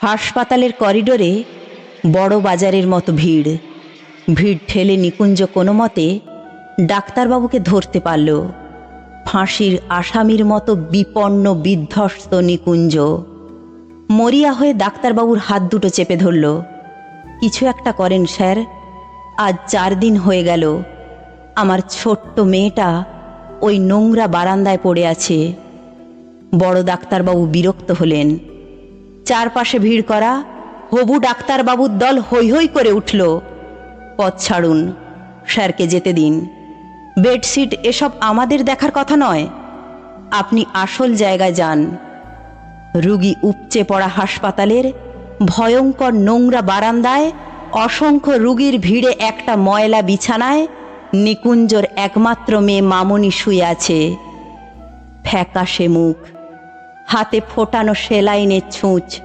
হাসপাতালের করিডোরে বড় বাজারের মতো ভিড়। ভিড় ঠেলে নিকুঞ্জ কোনো মতে ডাক্তারবাবুকে ধরতে পারল। ফাঁসির আসামির মতো বিপন্ন, বিধ্বস্ত নিকুঞ্জ। মরিয়া হয়ে ডাক্তারবাবুর হাত দুটো চেপে ধরল। কিছু একটা করেন, স্যার। আজ চার দিন হয়ে গেল। আমার ছোট্ট মেয়েটা ওই নোংরা বারান্দায় পড়ে আছে। বড় ডাক্তারবাবু বিরক্ত হলেন। চারপাশে ভিড় করা হবু ডাক্তারবাবুর দল হৈ হৈ করে উঠল। পথ ছাড়ুন, স্যারকে যেতে দিন। বেডশিট এসব আমাদের দেখার কথা নয়। আপনি আসল জায়গায় যান। রুগী উপচে পড়া হাসপাতালের ভয়ঙ্কর নোংরা বারান্দায় অসংখ্য রুগীর ভিড়ে একটা ময়লা বিছানায় নিকুঞ্জর একমাত্র মেয়ে মামনি শুয়ে আছে। ফ্যাকাশে মুখ। হাতে ফোটানো সেলাইনের ছুঁচ।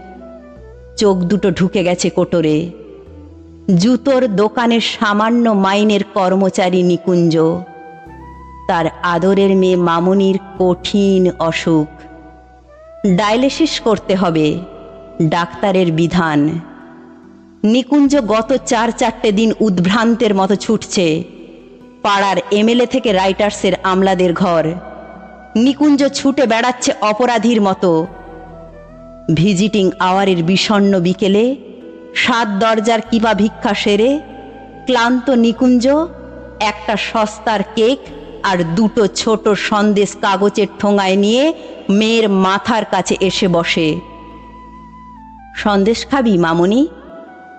চোখ দুটো ঢুকে গেছে কোটরে। জুতোর দোকানের সামান্য মাইনের কর্মচারী নিকুঞ্জ। তার আদরের মেয়ে মামনির কঠিন অসুখ। ডায়ালিসিস করতে হবে, ডাক্তারের বিধান। নিকুঞ্জ গত চার চারটে দিন উদ্ভ্রান্তের মতো ছুটছে। পাড়ার এমএলএ থেকে রাইটার্সের আমলাদের ঘর। নিকুঞ্জ ছুটে বেড়াচ্ছে অপরাধীর মতো। ভিজিটিং আওয়ারের বিষণ্ণ বিকেলে সাত দরজার কিবা ভিক্ষা সেরে ক্লান্ত নিকুঞ্জ, একটা সস্তার কেক আর দুটো ছোট সন্দেশ কাগজের ঠোঙায় নিয়ে মেয়ের মাথার কাছে এসে বসে। সন্দেশ খাবি, মামনি?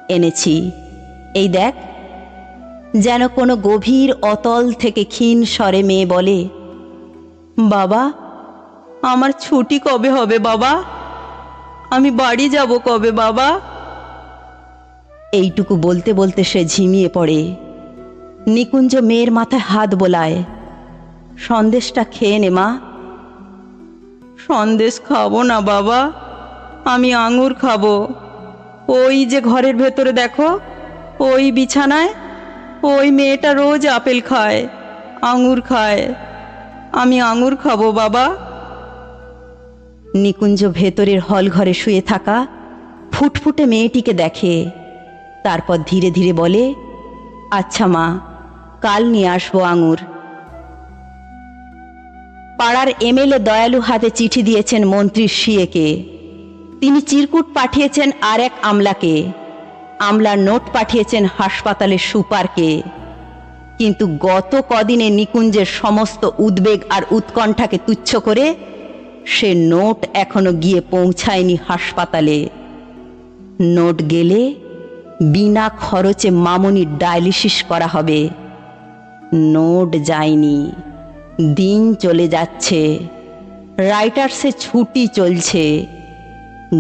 এনেছি। এই দেখ, যেন কোনো গভীর অতল থেকে ক্ষীণ স্বরে মেয়ে বলে বাবা, আমার ছুটি কবে হবে বাবা? আমি বাড়ি যাব কবে বাবা? এইটুকু বলতে বলতে সে ঝিমিয়ে পড়ে। নিকুঞ্জ মেয়ের মাথায় হাত বোলায়। সন্দেশটা খেয়ে নে, মা। সন্দেশ খাব না বাবা, আমি আঙুর খাব। ওই যে ঘরের ভেতরে দেখো, ওই বিছানায়, ওই মেয়েটা রোজ আপেল খায়, আঙুর খায়। আমি আঙুর খাব, বাবা। নিকুঞ্জ ভেতরের হল ঘরে শুয়ে থাকা ফুটফুটে মেয়েটিকে দেখে। তারপর ধীরে ধীরে বলে আচ্ছা মা, কাল নিয়ে আসব আঙুর। পাড়ার এমএলএ দয়ালু হাতে চিঠি দিয়েছেন মন্ত্রী সিয়েকে তিনি চিরকুট পাঠিয়েছেন আর এক আমলাকে। আমলার নোট পাঠিয়েছেন হাসপাতালের সুপারকে। কিন্তু গত কদিনে নিকুঞ্জের সমস্ত উদ্বেগ আর উৎকণ্ঠাকে তুচ্ছ করে সে নোট এখনও গিয়ে পৌঁছায়নি হাসপাতালে। নোট গেলে বিনা খরচে মামনির ডায়ালিসিস করা হবে। নোট যায়নি। দিন চলে যাচ্ছে। রাইটার্সে ছুটি চলছে।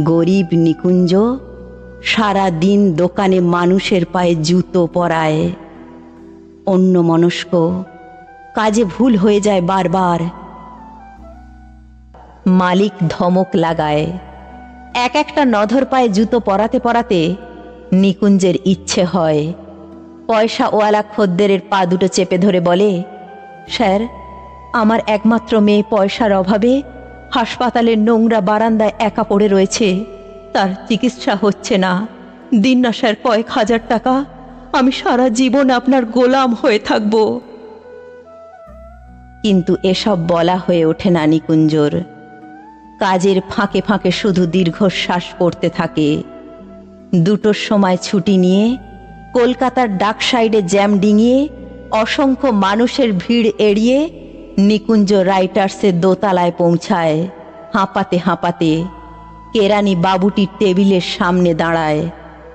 গরিব নিকুঞ্জ সারা দিন দোকানে মানুষের পায়ে জুতো পরায়। অন্য মনস্ক। কাজে ভুল হয়ে যায় বারবার। মালিক ধমক লাগায়। এক একটা নধর পায়ে জুতো পরাতে পরাতে নিকুঞ্জের ইচ্ছে হয়। পয়সা ওয়ালা খদ্দেরের পা দুটো চেপে ধরে বলে, স্যার, আমার একমাত্র মেয়ে পয়সার অভাবে হাসপাতালের নোংরা বারান্দায় একা পড়ে রয়েছে। তার চিকিৎসা হচ্ছে না। দিন না স্যার কয়েক হাজার টাকা আমি সারা জীবন আপনার গোলাম হয়ে থাকব। কিন্তু এসব বলা হয়ে ওঠে না, নিকুঞ্জর। কাজের ফাঁকে ফাঁকে শুধু দীর্ঘশ্বাস পড়তে থাকে। দুটোর সময় ছুটি নিয়ে, কলকাতার ডাক সাইডে জ্যাম ডিঙিয়ে, অসংখ্য মানুষের ভিড় এড়িয়ে নিকুঞ্জ রাইটার্সের দোতলায় পৌঁছায়, হাঁপাতে হাঁপাতে কেরানি বাবুটির টেবিলের সামনে দাঁড়ায়,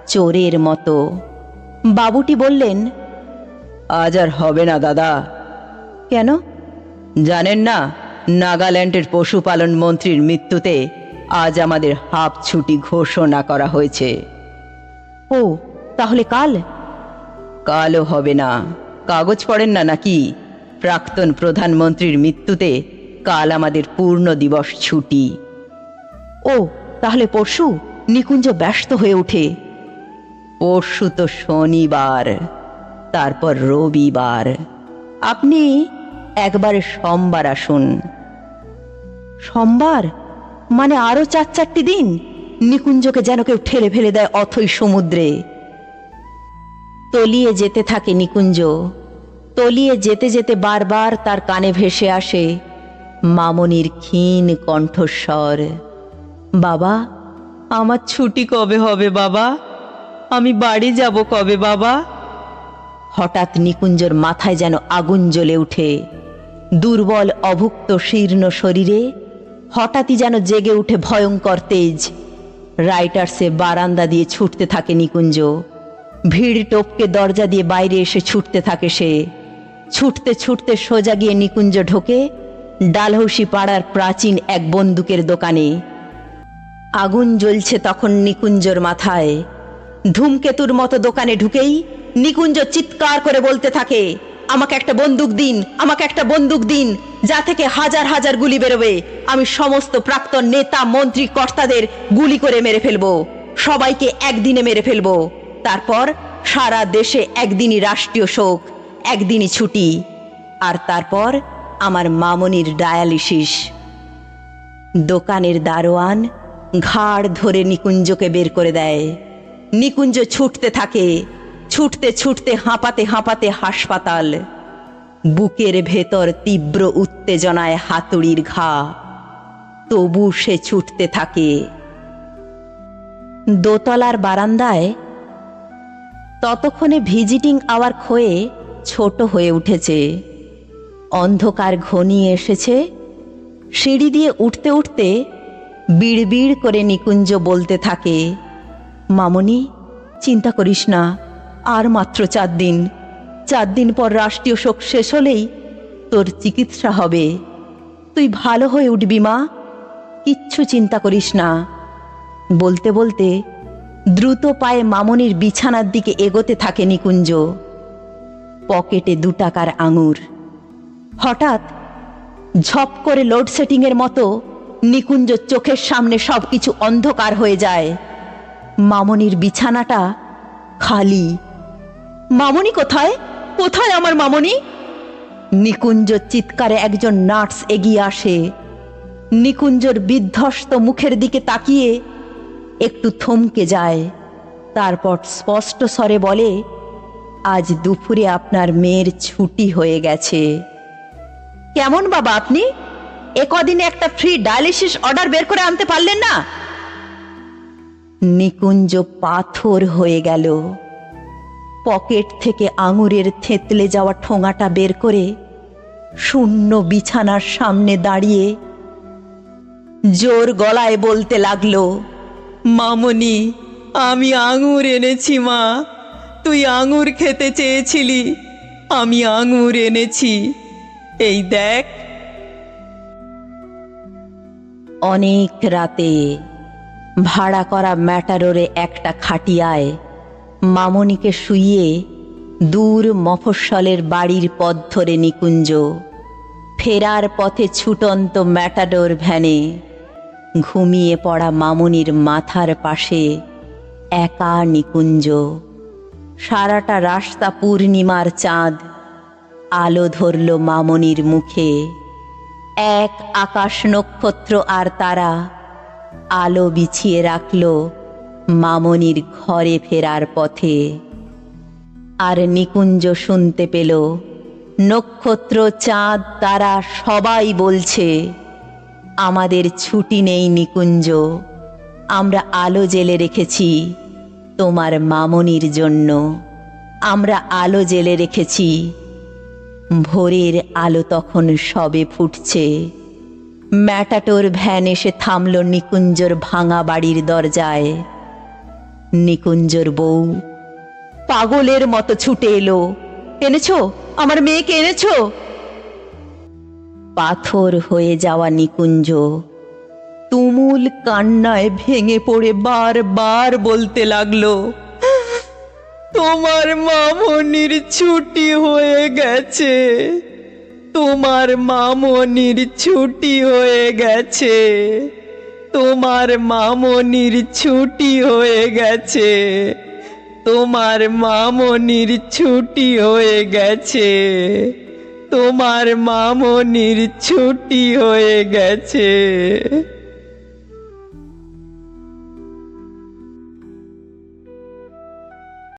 চোরের মতো। বাবুটি বললেন আজ আর হবে না দাদা। কেন? জানেন না নাগাল্যান্ডের পশুপালন মন্ত্রীর মৃত্যুতে আজ আমাদের হাফ ছুটি ঘোষণা করা হয়েছে। ও তাহলে কাল? কালও হবে না। কাগজ পড়েন না নাকি? প্রাক্তন প্রধানমন্ত্রীর মৃত্যুতে কাল আমাদের পূর্ণ দিবস ছুটি। ও তাহলে পরশু নিকুঞ্জ ব্যস্ত হয়ে ওঠে। পরশু তো শনিবার, তারপর রবিবার। আপনি একবারে সোমবার আসুন। সোমবার মানে আরও চার চারটি দিন? নিকুঞ্জকে যেন কেউ ঠেলে ফেলে দেয় অথই সমুদ্রে। তলিয়ে যেতে থাকে নিকুঞ্জ। তলিয়ে যেতে যেতে বারবার তার কানে ভেসে আসে মামনির ক্ষীণ কণ্ঠস্বর। বাবা, আমার ছুটি কবে হবে বাবা? আমি বাড়ি যাব কবে, বাবা? হঠাৎ নিকুঞ্জর মাথায় যেন আগুন জ্বলে উঠে। দুর্বল, অভুক্ত, শীর্ণ শরীরে হঠাৎই যেন জেগে উঠে ভয়ঙ্কর তেজ। রাইটার্সে বারান্দা দিয়ে ছুটতে থাকে নিকুঞ্জ। ভিড় টপকে দরজা দিয়ে বাইরে এসে ছুটতে থাকে সে। ছুটতে ছুটতে সোজা গিয়ে নিকুঞ্জ ঢোকে ডালহৌসি পাড়ার প্রাচীন এক বন্দুকের দোকানে। আগুন জ্বলছে তখন নিকুঞ্জর মাথায়। ধূমকেতুর মতো দোকানে ঢুকেই নিকুঞ্জ চিৎকার করে বলতে থাকে, আমাকে একটা বন্দুক দিন, আমাকে একটা বন্দুক দিন, যা থেকে হাজার হাজার গুলি বেরোবে। আমি সমস্ত প্রাক্তন নেতা, মন্ত্রী, কর্তাদের গুলি করে মেরে ফেলব। সবাইকে একদিনে মেরে ফেলব। তারপর সারা দেশে একদিনই রাষ্ট্রীয় শোক, একদিনই ছুটি। আর তারপর আমার মামনির ডায়ালিসিস। দোকানের দারোয়ান ঘাড় ধরে নিকুঞ্জকে বের করে দেয়। নিকুঞ্জ ছুটতে থাকে, ছুটতে ছুটতে হাঁপাতে হাঁপাতে হাসপাতাল। বুকের ভেতর তীব্র উত্তেজনায় হাতুড়ির ঘা। তবু সে ছুটতে থাকে। দোতলার বারান্দায় ততক্ষণে ভিজিটিং আওয়ার ক্ষয়ে ছোট হয়ে উঠেছে। অন্ধকার ঘনিয়ে এসেছে। সিঁড়ি দিয়ে উঠতে উঠতে বিড়বিড় করে নিকুঞ্জ বলতে থাকে মামনি, চিন্তা করিস না, আর মাত্র চার দিন। চার দিন পর রাষ্ট্রীয় শোক শেষ হলেই তোর চিকিৎসা হবে। তুই ভালো হয়ে উঠবি, মা। কিচ্ছু চিন্তা করিস না। বলতে বলতে দ্রুত পায়ে মামনির বিছানার দিকে এগোতে থাকে নিকুঞ্জ। পকেটে দু টাকার আঙুর। হঠাৎ ঝপ করে লোডশেডিংয়ের মতো নিকুঞ্জ চোখের সামনে সব কিছু অন্ধকার হয়ে যায়। মামনির বিছানাটা খালি। মামনি কোথায়? কোথায় আমার মামনি? নিকুঞ্জ চিৎকারে একজন নার্স এগিয়ে আসে। নিকুঞ্জর বিধ্বস্ত মুখের দিকে তাকিয়ে একটু থমকে যায়। তারপর স্পষ্ট স্বরে বলে, আজ দুপুরে আপনার মেয়ের ছুটি হয়ে গেছে। কেমন বাবা আপনি? একদিনে একটা ফ্রি ডায়ালিসিস অর্ডার বের করে আনতে পারলেন না? নিকুঞ্জ পাথর হয়ে গেল। পকেট থেকে আঙুরের থেতলে যাওয়া ঠোঙাটা বের করে শূন্য বিছানার সামনে দাঁড়িয়ে জোর গলায় বলতে লাগল, মামনি, আমি আঙুর এনেছি, মা। তুই আঙুর খেতে চেয়েছিলি, আমি আঙুর এনেছি। এই দেখ। অনেক রাতে ভাড়া করা ম্যাটারোরে একটা খাটিয়ায় মামনিকে শুইয়ে দূর মফস্বলের বাড়ির পথ ধরে নিকুঞ্জ। ফেরার পথে ছুটন্ত ম্যাটাডোর ভ্যানে ঘুমিয়ে পড়া মামনির মাথার পাশে একা নিকুঞ্জ। সারাটা রাস্তা পূর্ণিমার চাঁদ, আলো ধরল মামনির মুখে। এক আকাশ নক্ষত্র আর তারা আলো বিছিয়ে রাখল মামনির ঘরে ফেরার পথে। আর নিকুঞ্জ শুনতে পেল, নক্ষত্র চাঁদ তারা সবাই বলছে, আমাদের ছুটি নেই নিকুঞ্জ, আমরা আলো জেলে রেখেছি তোমার মামনির জন্য, আমরা আলো জেলে রেখেছি। ভোরের আলো তখন সবে ফুটছে। ম্যাটাটোর ভ্যান এসে থামল নিকুঞ্জর ভাঙা বাড়ির দরজায়। নিকুঞ্জর বউ পাগলের মতো ছুটে এলো। এনেছো? আমার মেয়েকে এনেছো? পাথর হয়ে যাওয়া নিকুঞ্জ তুমুল কান্নায় ভেঙে পড়ে বারবার বলতে লাগল, তোমার মামনির ছুটি হয়ে গেছে। তোমার মামনির ছুটি হয়ে গেছে। তোমার মামনির ছুটি হয়ে গেছে। তোমার মামনির ছুটি হয়ে গেছে। তোমার মামনির ছুটি হয়ে গেছে।